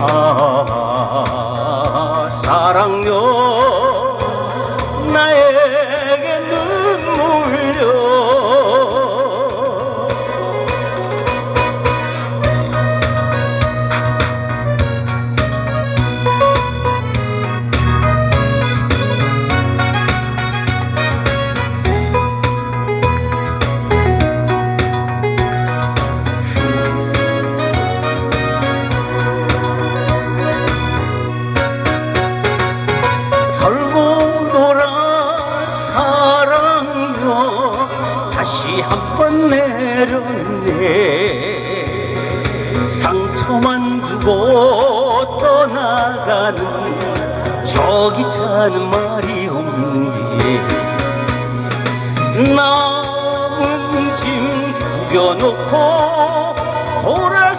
아 사랑요 사랑요 다시 한번 내렸네. 상처만 두고 떠나가는 저기 차는 말이 없는데 남은 짐 구겨놓고 돌아